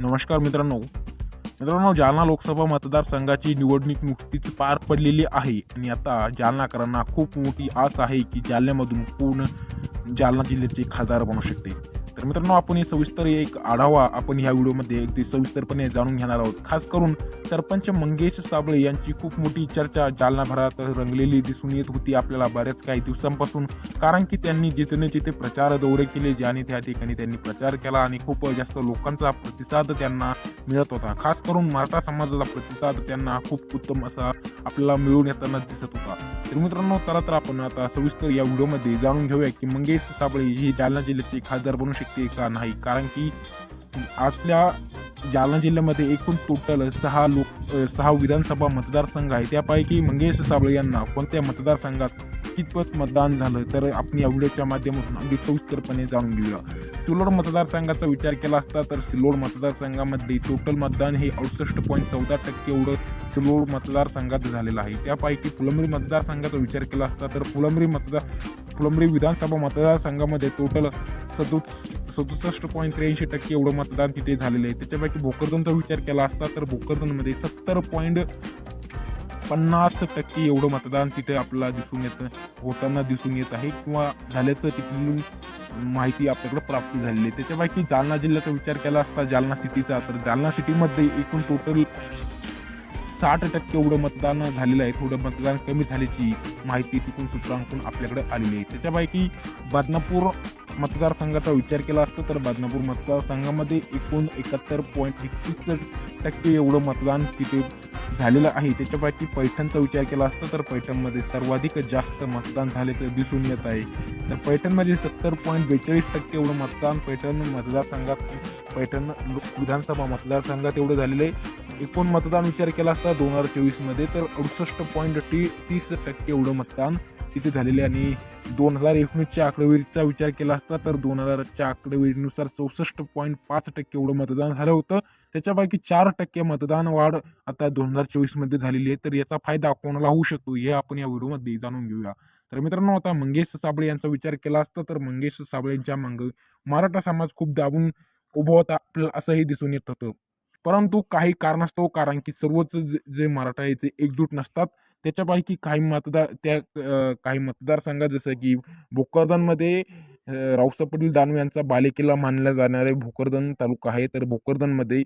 नमस्कार मित्रांनो. मित्रांनो जालना लोकसभा मतदारसंघाची निवडणूक नुकतीच पार पडलेली आहे आणि आता जालनाकरांना खूप मोठी आस आहे की जालन्यामधून पूर्ण जालना जिल्ह्याचे खासदार बनू शकते तर मित्रांनो आपण हे सविस्तर एक आढावा आपण ह्या व्हिडिओमध्ये अगदी सविस्तरपणे जाणून घेणार आहोत. खास करून सरपंच मंगेश साबळे यांची खूप मोठी चर्चा जालनाभरात रंगलेली दिसून येत होती आपल्याला बऱ्याच काही दिवसांपासून. कारण की त्यांनी जिथे जिथे प्रचार दौरे केले ज्याने त्या ठिकाणी त्यांनी प्रचार केला आणि खूप जास्त लोकांचा प्रतिसाद त्यांना मिळत होता. खास करून मराठा समाजाचा प्रतिसाद त्यांना खूप उत्तम असा आपल्याला मिळून येताना दिसत होता. तर मित्रांनो चला तर आपण आता सविस्तर या व्हिडिओमध्ये जाणून घेऊया की मंगेश साबळे हे जालना जिल्ह्याचे खासदार बनू शकते का नाही? कारण की आपल्या जालना जिल्ह्यामध्ये एकूण टोटल सहा लोक सहा विधानसभा मतदारसंघ आहे त्यापैकी मंगेश साबळे यांना कोणत्या मतदारसंघात कितपत मतदान झालं? तर आपण या व्हिडिओच्या माध्यमातून अगदी सविस्तरपणे जाणून घेऊया. सिल्लोड मतदारसंघाचा विचार केला असता तर सिल्लोड मतदारसंघामध्ये टोटल मतदान हे अडुसष्ट पॉईंट चौदा टक्के एवढं चिलोड मतदारसंघात झालेला आहे. त्यापैकी फुलंब्री मतदारसंघाचा विचार केला असता तर फुलंब्री मतदार फुलंब्री विधानसभा मतदारसंघामध्ये टोटल सदु सदुसष्ट पॉईंट त्र्याऐंशी टक्के एवढं मतदान तिथे झालेलं आहे. त्याच्यापैकी भोकरदनचा विचार केला असता तर भोकरदनमध्ये सत्तर पॉईंट पन्नास टक्के एवढं मतदान तिथे आपल्याला दिसून येतं होताना दिसून येत आहे किंवा झाल्याचं तिथली माहिती आपल्याकडे प्राप्त झालेली आहे. त्याच्यापैकी जालना जिल्ह्याचा विचार केला असता जालना सिटीचा तर जालना सिटीमध्ये एकूण टोटल साठ टक्के एवढं मतदान झालेलं आहे. थोडं मतदान कमी झाल्याची माहिती तिथून सूत्रांकडून आपल्याकडे आलेली आहे. त्याच्यापैकी बदनापूर मतदारसंघाचा विचार केला असता तर बदनापूर मतदारसंघामध्ये एकूण एकाहत्तर पॉईंट एकतीस टक्के एवढं मतदान तिथे झालेलं आहे. त्याच्यापैकी पैठणचा विचार केला असता तर पैठणमध्ये सर्वाधिक जास्त मतदान झाल्याचं दिसून येत आहे. तर पैठणमध्ये सत्तर पॉईंट बेचाळीस टक्के एवढं मतदान पैठण मतदारसंघात पैठण विधानसभा मतदारसंघात एवढं झालेलं आहे. एकूण मतदान विचार केला असता दोन हजार चोवीसमध्ये तर अडुसष्ट पॉईंट टी तीस टक्के एवढं मतदान तिथे झालेले आणि दोन हजार एकोणीसच्या आकडेवारीचा विचार केला असता तर दोन हजारच्या आकडेवारीनुसार चौसष्ट पॉईंट पाच टक्के एवढं मतदान झालं होतं. त्याच्यापैकी चार टक्के मतदान वाढ आता दोन हजार चोवीसमध्ये झालेली आहे. तर याचा फायदा कोणाला होऊ शकतो हे आपण या व्हिडिओमध्ये जाणून घेऊया. तर मित्रांनो आता मंगेश साबळे यांचा विचार केला असता तर मंगेश साबळेंच्या मागं मराठा समाज खूप दाबून उभं होता आपल्याला असंही दिसून येत होतं. परंतु काही कारणास्तव कारण की सर्वच जे मराठा आहे ते एकजूट नसतात. त्याच्यापैकी काही मतदार त्या काही मतदारसंघात जसं की भोकरदनमध्ये रावसा पाटील दानवे यांचा बालेकिल्ला मानला जाणारे भोकरदन तालुका आहे. तर भोकरदनमध्ये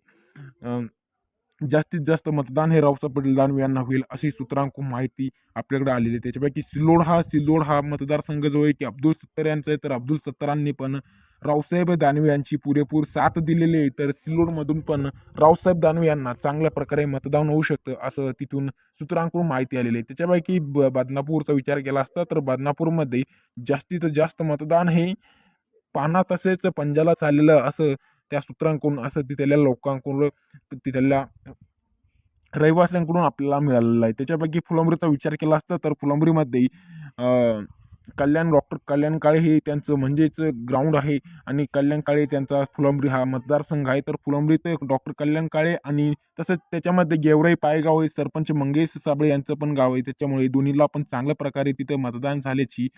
जास्तीत जास्त मतदान हे रावसा पाटील दानवे यांना होईल अशी सूत्रांकून माहिती आपल्याकडे आलेली आहे. त्याच्यापैकी सिल्लोड हा सिल्लोड हा मतदारसंघ जो आहे की अब्दुल सत्तार यांचा आहे. तर अब्दुल सत्तारांनी पण रावसाहेब दानवे यांची पुरेपूर साथ दिलेली आहे तर सिल्लोडमधून पण रावसाहेब दानवे यांना चांगल्या प्रकारे मतदान होऊ शकतं असं तिथून सूत्रांकडून माहिती आलेली आहे. त्याच्यापैकी ब बदनापूरचा विचार केला असता तर बदनापूरमध्ये जास्तीत जास्त मतदान हे पाना तसेच पंजाला चाललेलं असं त्या सूत्रांकडून असं तिथल्या लोकांकडून तिथल्या रहिवाशांकडून आपल्याला मिळालेलं आहे. त्याच्यापैकी फुलंब्रीचा विचार केला असता तर फुलंब्रीमध्ये अं, कल्याण डॉक्टर कल्याण काळे हे त्यांचं म्हणजेच ग्राउंड आहे आणि कल्याण काळे त्यांचा फुलंब्री हा मतदारसंघ आहे. तर फुलंब्रीत डॉक्टर कल्याण काळे आणि तसंच त्याच्यामध्ये गेवराई पायगाव हे सरपंच मंगेश साबळे यांचं पण गाव आहे. त्याच्यामुळे दोन्हीला पण चांगल्या प्रकारे तिथं मतदान झाल्याची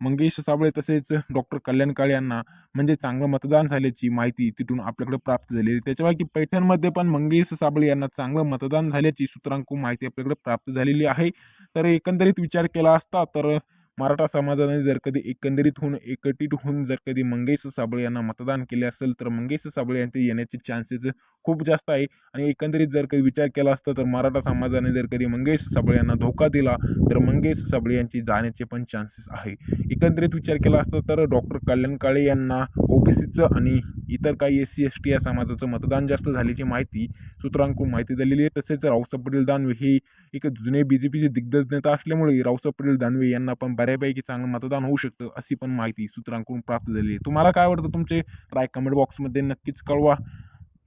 मंगेश साबळे तसेच डॉक्टर कल्याण काळे यांना म्हणजे चांगलं मतदान झाल्याची माहिती तिथून आपल्याकडे प्राप्त झाली त्याच्यापैकी पैठणमध्ये पण मंगेश साबळे यांना चांगलं मतदान झाल्याची सूत्रांकडून माहिती आपल्याकडे प्राप्त झालेली आहे. तर एकंदरीत विचार केला असता तर मराठा समाजाने जर कधी एकंदरीत होऊन एकटीत होऊन जर कधी मंगेश साबळे यांना मतदान केले असेल तर मंगेश साबळे यांचे येण्याचे चान्सेस खूप जास्त आहे. आणि एकंदरीत जर कधी विचार केला असता तर मराठा समाजाने जर कधी मंगेश साबळे यांना धोका दिला तर मंगेश साबळे यांची जाण्याचे पण चान्सेस आहे. एकंदरीत विचार केला असता तर डॉक्टर कल्याण काळे यांना ओबीसीचं आणि इतर काही एस सी एस टी या समाजाचं मतदान जास्त झाल्याची माहिती सूत्रांकडून माहिती झालेली आहे. तसेच रावसाहेब पटेल दानवे हे एक जुने बी जे पीचे दिग्गज नेता असल्यामुळे रावसाहेब पटेल दानवे यांना पण बऱ्यापैकी चांगलं मतदान होऊ शकतं अशी पण माहिती सूत्रांकडून प्राप्त झाली आहे. तुम्हाला काय वाटतं? तुमचे राय कमेंट बॉक्समध्ये नक्कीच कळवा.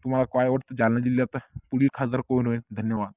तुम्हाला काय वाटतं जालना जिल्ह्यात पुढील खासदार कोण होईल? धन्यवाद.